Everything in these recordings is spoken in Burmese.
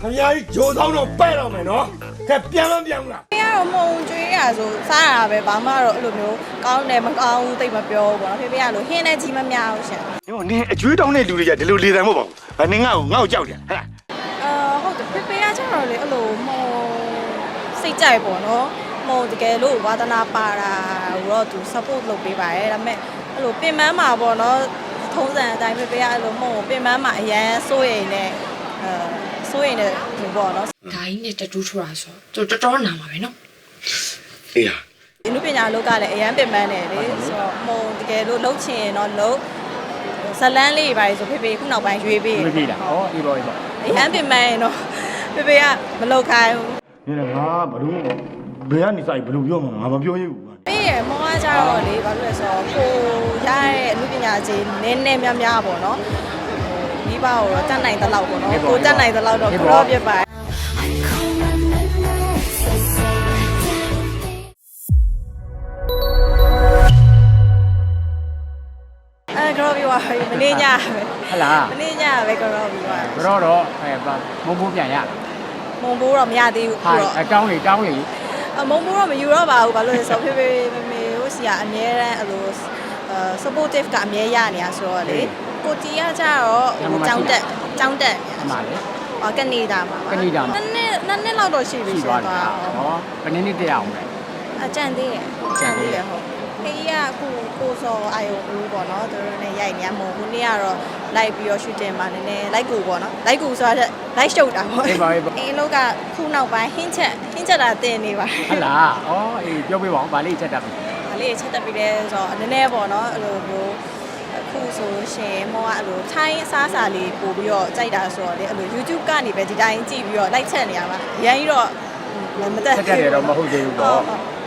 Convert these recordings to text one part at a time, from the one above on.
ခင်ဗျားကြီးဂျိုသောင်းတော့ပဲ့တော့မယ်နော်ကဲပြန်မပြန်ဘူးလားဖေကတော့မုံကျွေးရဆိုစားရတာပဲဘာမှတော့အဲ့လိုမျိုးကောင်းတယ်မကောင်းဘူးသိပ်မပြောဘူးပေါ့နော်ဖေဖေကလို့ဟင်းနဲ့ကြီးမများဘူးရှင်ညိုနင်းအကျွေးတောင်းတဲ့လူတွေကဒီလိုလေတံမဟုတ်ပါဘူးဗာနင်းငါ့ကိုငါ့ကိုကြောက်တယ်ဟဲ့လားအာဟုတ်တယ်ဖေဖေကကျတော့လေအဲ့လိုမုံစိတ်ကြိုက်ပေါ့နော်မုံတကယ်လို့ဝါသနာပါတာတော့သူ support လုပ်ပေးပါတယ်ဒါပေမဲ့အဲ့လိုပင်ပန်းမှာပေါ့နော်ထုံးစံအတိုင်းဖေဖေကအဲ့လိုမုံကိုပင်ပန်းမှာအရန်စိုးရိမ်နေအဲ စိုးရိမ်နေလူပေါ့နော်ဒါကြီးနဲ့တတူးထူတာဆိုတော့တော်တော်နာမှာပဲနော်အေးဟာဒီလူပညာလောကလည်းအရန်ပင်ပန်းတယ်လေဆိုတော့မုံတကယ်လို့လှုပ်ချင်ရင်တော့လှုပ်ဇလန်းလေးပါလေဆိုဖေဖေခုနောက်ပိုင်းရွေးပေးမပြေတာဩအေးပါအေးပါအရန်ပင်ပန်းရင်တော့ဖေဖေကမလှုပ်ခိုင်းဘူးနင်းကငါဘလို့ဘယ်ကနေစိုက်ဘလို့ပြောမှာငါမပြောရဘူးပြီးရမောကကြတော့လေဘာလို့လဲဆိုတော့ကိုရတဲ့အလူပညာကြီးနည်းနည်းများများပေါ့နော် မိဘကိုတော့တတ်နိုင်တဲ့လောက်ပေါ့နော်ကိုတတ်နိုင်တဲ့လောက်တော့ကြောပြပါအဲကြောပြပါမနေညပဲဟလားမနေ့ညပဲကြောတော့ပြီးသွားဘရောတော့အဲမုံဘူးပြန်ရမုံဘိုးတော့မရသေးဘူးဟာခုတော့အတောင်းလေတောင်းလေအမုံဘိုးတော့မယူတော့ပါဘူးဘာလို့လဲဆိုတော့ဖေဖေမေမေဟိုစီကအမြဲတမ်းအလိုအဲ supportive ကအမြဲရနေရဆိုတော့လေ ကိုတီကကြတော့ဟိုចောင်းတက်ចောင်းတက်အမှလေဟောကနေဒါမှာပါကနေဒါမှာနှစ်နှစ်နှစ်နှစ်လောက်တော့ရှိပြီရှိရှင်သွားသွားတာဟောဘယ်နည်းနည်းတက်အောင်လဲအကြံသေးရကြံသေးရဟုတ်ခေးကအခုကိုစောအာယုံဦးပေါ့နော်သူတို့နဲ့ရိုက်နေရမဟုတ်ဘူးနေ့ကတော့လိုက်ပြီးတော့ shooting မှာနည်းနည်းလိုက်ကူပေါ့နော်လိုက်ကူဆိုတော့ live show တာပေါ့အေးပါအေးပါအင်းလောက်ကခုနောက်ပိုင်းဟင်းချက်ဟင်းချက်တာတင်နေပါဟလားဩအေးပြောပြပါဦးဗာလေးချက်တက်ပြီ။ဒါလေးချက်တက်ပြီးလဲဆိုတော့နည်းနည်းပေါ့နော်အဲ့လိုမျိုးအ ခုဆိုရှင်မောကအဲ့လိုထိုင်းအစားအစာလေးပို့ပြီးတော့ကြိုက်တာဆိုတော့လေအဲ့လို YouTube ကနေပဲဒီတိုင်းကြည့်ပြီးတော့လိုက်ချက်နေရပါ။အရင်ကြီးတော့မတက်ချက်တက်တယ်တော့မဟုတ်သေးဘူးပေါ့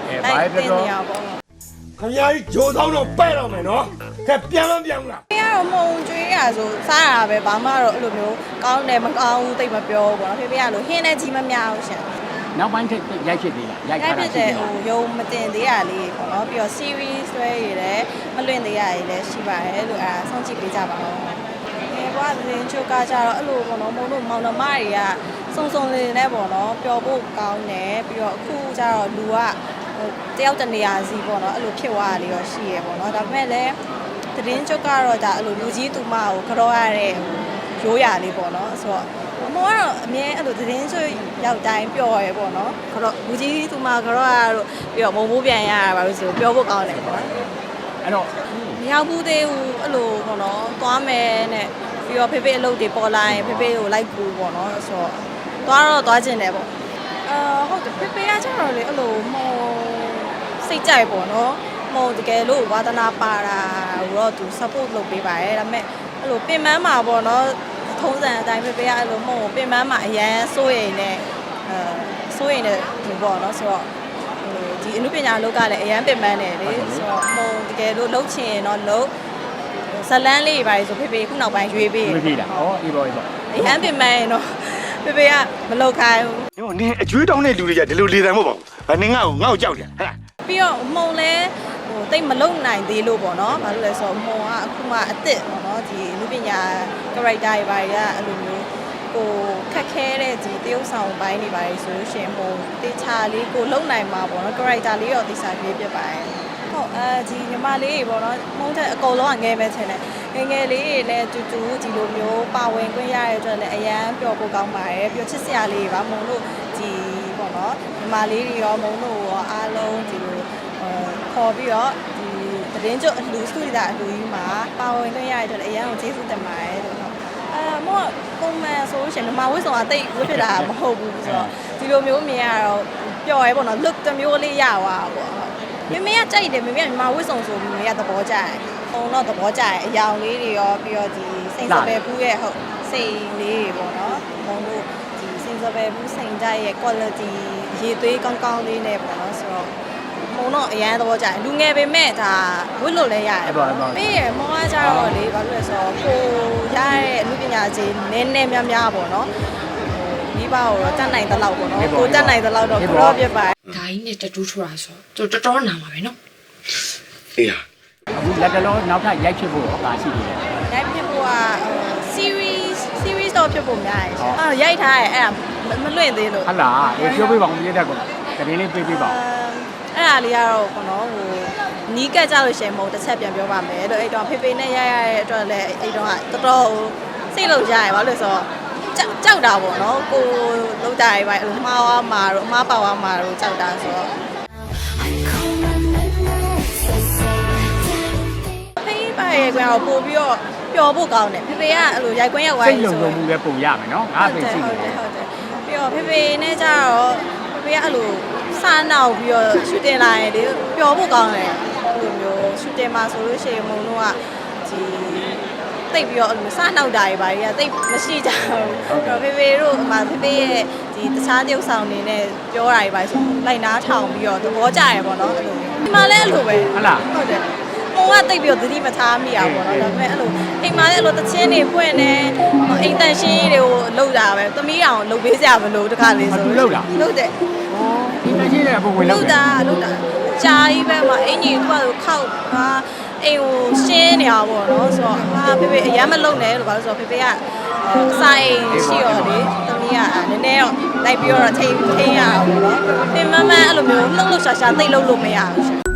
အဲဘာပဲပြောနေရပေါ့။ခင်ဗျားကြီးဂျိုသောင်းတော့ပဲ့တော့မယ်နော်ကဲပြန်မပြန်ဘူးလားဖေကတော့မုံကျွေးရဆိုစားရတာပဲဘာမှတော့အဲ့လိုမျိုးကောင်းတယ်မကောင်းဘူးသိပ်မပြောဘူးပေါ့နော်ဖေဖေကလို့ဟင်းနဲ့ကြီးမများဘူးရှင် နောက်ပိုင်းထက်ရိုက်ဖြစ်သေးလားရိုက်ရိုခါက်တာဖြစ်ရှိတဲ့သေးလားဟိုယုံမတင်သေးရလေးပေါ့နော်ပြီးတော့ series ဆွဲရည်လည်းမလွင့်သေးရရည်လည်းရှိပါတယ်လို့အဲဆောင်းကြည့်ပေးကြပါဦး။ဒီဘွားသတင်းချုပ်ကကြတော့အဲ့လိုပေါ့နော်မုံတို့မောင်နှမတွေကစုံစုံလေးနဲ့ပေါ့နော်ပျော်ဖို့ကောင်းတယ်ပြီးတော့အခုကျတော့လူကဟိုတယောက်တနေရာစီပေါ့နော်အဲ့လိုဖြစ်သွားတာလေးတော့ရှိရပေါ့နော်ဒါပေမဲ့လည်းသတင်းချုပ်ကတော့ဒါအဲ့လိုလူကြီးသူမကိုကြောရတဲ့ရိုးရာလေးပေါ့နော်ဆိုတော့အ မေကတော့အမြဲအဲ့လိုသတင်းချုပ်ရောက်တိုင်းပျော်ရဲပေါ့နော်ခတော့လူကြီးသူမကြောရတို့ပြီးတော့မုံမိုးပြန်ရတာပါလို့ဆိုပြောဖို့ကောင်းတယ်ပေါ့နော်အဲ့တော့မရောက်ဘူးသေးဘူးအဲ့လိုပေါ့နော်သွားမယ်နဲ့ပြီးတော့ဖေဖေအလုပ်တွေပေါ်လာရင်ဖေဖေကိုလိုက်ပူပေါ့နော်ဆိုတော့သွားတော့သွားကျင်တယ်ပေါ့အာဟုတ်တယ်ဖေဖေကကျတော့လေအဲ့လိုမုံစိတ်ကြိုက်ပေါ့နော်မုံတကယ်လို့ဝါသနာပါတာတော့သူ support လုပ်ပေးပါတယ်ဒါပေမဲ့အဲ့လိုပင်ပန်းမှာပေါ့နော် ထုံးစံအတိုင်းဖေဖေကအဲ့လိုမုံကိုပင်ပန်းမှာအရန်စိုးရိမ်နေအဲစိုးရိမ်နေလူပေါ့နော်ဆိုတော့ဟိုဒီအနုပညာလောကလည်းအရန်ပင်ပန်းတယ်လေဆိုတော့မုံတကယ်လို့လှုပ်ချင်ရင်တော့လှုပ်ဇလန်းလေးပါလေဆိုဖေဖေခုနောက်ပိုင်းရွေးပေးမပြေတာဩအေးပါအေးပါအရန်ပင်ပန်းရင်တော့ဖေဖေကမလှုပ်ခိုင်းဘူးညိုနင်းအကျွေးတောင်းတဲ့လူတွေကဒီလိုလေတံမဟုတ်ပါဘူးဗာနင်းငါ့ကိုငါ့ကိုကြောက်တယ်ဟဲ့လားပြီးတော့မုံလဲဟိုတိတ်မလုံနိုင်သေးလို့ပေါ့နော်ဘာလို့လဲဆိုတော့မုံကအခုမှအစ်စ်ပေါ့ နော်ဒီအနုပညာ character တွေပါတွေကအဲ့လိုမျိုးဟိုခက်ခဲတဲ့ဒီတရုပ်ဆောင်ပိုင်းတွေပါလေဆိုလို့ရှိရင်မုံတေချာလေးကိုလုံနိုင်မှာပေါ့နော် character လေးတော့တေချာပြေးပြပါတယ်ဟုတ်အဲဒီညီမလေးတွေပေါ့နော်မုံတဲ့အကုန်လုံးကငယ်ပဲထင်တယ်ငယ်ငယ်လေးတွေလည်းတူတူဒီလိုမျိုးပါဝင်ခွင့်ရတဲ့အတွက်လည်းအရန်ပျော်ဖို့ကောင်းပါတယ်ပြီးတော့ချစ်စရာလေးတွေပါမုံတို့ဒီပေါ့နော်ညီမလေးတွေရောမုံတို့ရောအားလုံးဒီလိုဟခေါ်ပြီးတော့ဒီ သတင်းကြွအလှူစုရတာအလှူကြီးမှာပါဝင်ခွင့်ရတဲ့အတွက်လည်းအရန်ကိုကျေးဇူးတင်ပါတယ်လို့ဟုတ်အဲမောကပုံမှန်ဆိုလို့ရှိရင်မမဝိဆောင်ကတိတ်ဝတ်ဖြစ်တာမဟုတ်ဘူးဆိုတော့ဒီလိုမျိုးမြင်ရတော့ပျော်ရဲပေါ့နော် look တစ်မျိုးလေးရသွားပါပေါ့မမေကကြိုက်တယ်မမေကမမဝိဆောင်ဆိုပြီးမမေကသဘောကျတယ်။ပုံတော့သဘောကျတယ်အယောင်လေးတွေရောပြီးတော့ဒီစိန်စပယ်ဘူးရဲ့ဟုတ်စိန်လေးတွေပေါ့နော်။ဘုံတို့ဒီစိန်စပယ်ဘူးစိန်ကြရဲ့ quality ရေသွေးကောင်းကောင်းလေးနဲ့ပေါ့နော်ဆိုတော့ ပုံတော့အရန်သဘောကျတယ်လူငယ်ပေမဲ့ဒါဝတ်လို့လည်းရတယ်အဲ့ပါအဲ့ပါ ပြီးရမောကကြတော့လေဘာလို့လဲဆိုတော့ကိုရတဲ့အမှုပညာကြီးနည်းနည်းများများပေါ့နော်ဟိုမိဘကိုတော့တတ်နိုင်တဲ့လောက်ပေါ့နော်ကိုတတ်နိုင်တဲ့လောက်တော့ကြောပြပါဒါကြီးနဲ့တတူးထူတာဆိုတော့တော်တော်နာမှာပဲနော် အေးဟာ အခုလက်တလောနောက်ထပ်ရိုက်ဖြစ်ဖို့ရောဒါရှိသေးတယ် ရိုက်ဖြစ်ဖို့က series series တော့တော့ဖြစ်ဖို့များတယ်ရှင်အဲ့ရိုက်ထားရဲအဲ့ဒါမလွင့်သေးလို့ဟုတ်လားအေးပြောပြပါဦးပြည့်တဲ့ကောတရင်လေးပြေးပေးပါဦး အဲ့ ဒါလေးကတော့ဘောနော်ဟိုနီးကတ်ကြလို့ရှိရင်မဟုတ်တစ်ချက်ပြန်ပြောပါမယ်လို့အဲ့တော့ဖေဖေနဲ့ရရတဲ့အတွက်လည်းအဲ့တော့ကတော်တော်စိတ်လုံးကြရဲဘာလို့လဲဆိုတော့ကြောက်ကြောက်တာပေါ့နော်ကိုလုံးကြရဲပါအဲ့လိုမှားသွားမှာတော့အမှားပါသွားမှာတော့ကြောက်တာဆိုတော့ဖေးပါရဲ့ကွာပို့ပြီးတော့ပျော်ဖို့ကောင်းတယ်ဖေဖေကအဲ့လိုရိုက်ကွင်းရောက်သွားစိတ်ပြီလုံဆိုလုံမှုလည်းပုံရမယ်နော်ငါပဲရှိဟုနေတ်တတယ်ယ်ဟုတ်တယ်ပြီးတော့ဖေဖေနဲ့ကြတော့ဖေဖေကအဲ့လို စားနောက်ပြီးတော့ရှူတင်လာရင်လေပျော်ဖို့ကောင်းတယ်အဲ့လိုမျိုးရှူတင်မှာဆိုလို့ရှိရင်မုံတို့ကဒီတိတ်ပြီးတော့အဲ့လိုစားနောက်တာတွေပါကြီးကတိတ်မရှိကြဘူးအဲ့တော့ဖေဖေတို့ဟိုမှာဖေဖေရဲ့ဒီတခြားတယောက်ဆောင်နေနဲ့ပြောတာတွေပါဆိုလိုက်နားထောင်ပြီးတော့သဘောကျရပေါ့နော်အဲ့လိုမျိုးဒီမှာလည်းအဲ့လိုပဲဟုတ်လားဟုတ်တယ်။ပုံကတိတ်ပြီးတော့သတိမထားမိရဘူးပေါ့နော်။ဒါပေမဲ့အဲ့လိုအိမ်မှာလည်းအဲ့လိုတချင်းတွေဖွင့်နေအိမ်တန်ရှင်းတွေကိုလှုပ်တာပဲ။သမီးအောင်လှုပ်ပေးစရာမလိုတခါလေးဆိုသူလှုပ်တာလှုပ်တယ် ဒီမကြီးလည်းပုံဝင်။လို့လှုပ်တာလှုပ်တာ။ကြာကြီးပဲမှာအင်ကြီးကသူခောက်ဟာအိမ်ကိုရှင်းနေတာပေါ့နော်။ဆိုတော့ဟာဖေဖေအရမ်းမလုံနဲ့လို့ပါလို့ဆိုတော့ဖေဖေကအဆိုင်ရှိရောလေသမီးကနည်းနည်းတော့လိုက်ပြီးတော့ထိန်ထိန်ရအောင်ပေါ့နော်။ပြင်မမအဲ့လိုမျိုးလှုပ်လှုပ်ရှာရှာတိတ်လှုပ်လို့မရဘူးရှင်